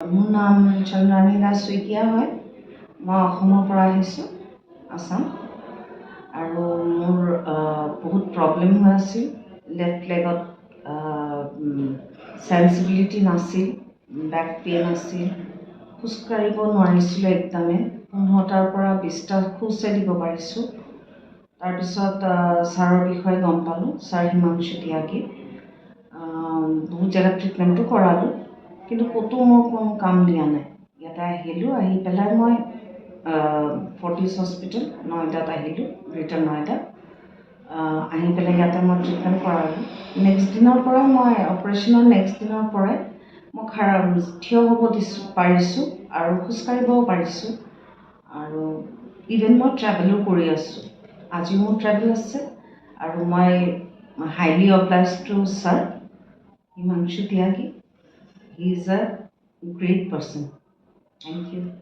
মোৰ নাম চন্দ্ৰাণী দাস শইকীয়া হয়। মই অসমৰ পৰা আহিছোঁ, আছাম। আৰু মোৰ বহুত প্ৰব্লেম হৈ আছিল। লেফ্ট লেগত চেঞ্চিবিলিটি নাছিল বেক পেইন আছিল। খোজকাঢ়িব নোৱাৰিছিলোঁ একদমেই পোন্ধৰটাৰ পৰা বিছটা খোজহে দিব পাৰিছোঁ। তাৰপিছত ছাৰৰ বিষয়ে গম পালোঁ, ছাৰ হিমাংশু ত্যাগী। বহুত জেগাত ট্ৰিটমেণ্টো কৰালোঁ। কিন্তু ক'তো মোৰ কোনো কাম দিয়া নাই। ইয়াতে আহিলোঁ আহি পেলাই মই ফৰ্টিছ হস্পিটেল নয়দাত আহিলোঁ গ্ৰেটাৰ নয়দা আহ, পেলাই ইয়াতে মই ট্ৰিটমেণ্ট কৰালোঁ। নেক্সট দিনৰ পৰা মই অপাৰেশ্যনৰ নেক্সট দিনৰ পৰাই মই খাৰা থিয় হ'ব দিছোঁ পাৰিছোঁ আৰু খোজকাঢ়িবও পাৰিছোঁ। আৰু ইভেন মই ট্ৰেভেলো কৰি আছোঁ। আজিও মোৰ ট্ৰেভেল আছে আৰু মই highly obliged to sir Himanshu Tyagi. He is a great person. Thank you.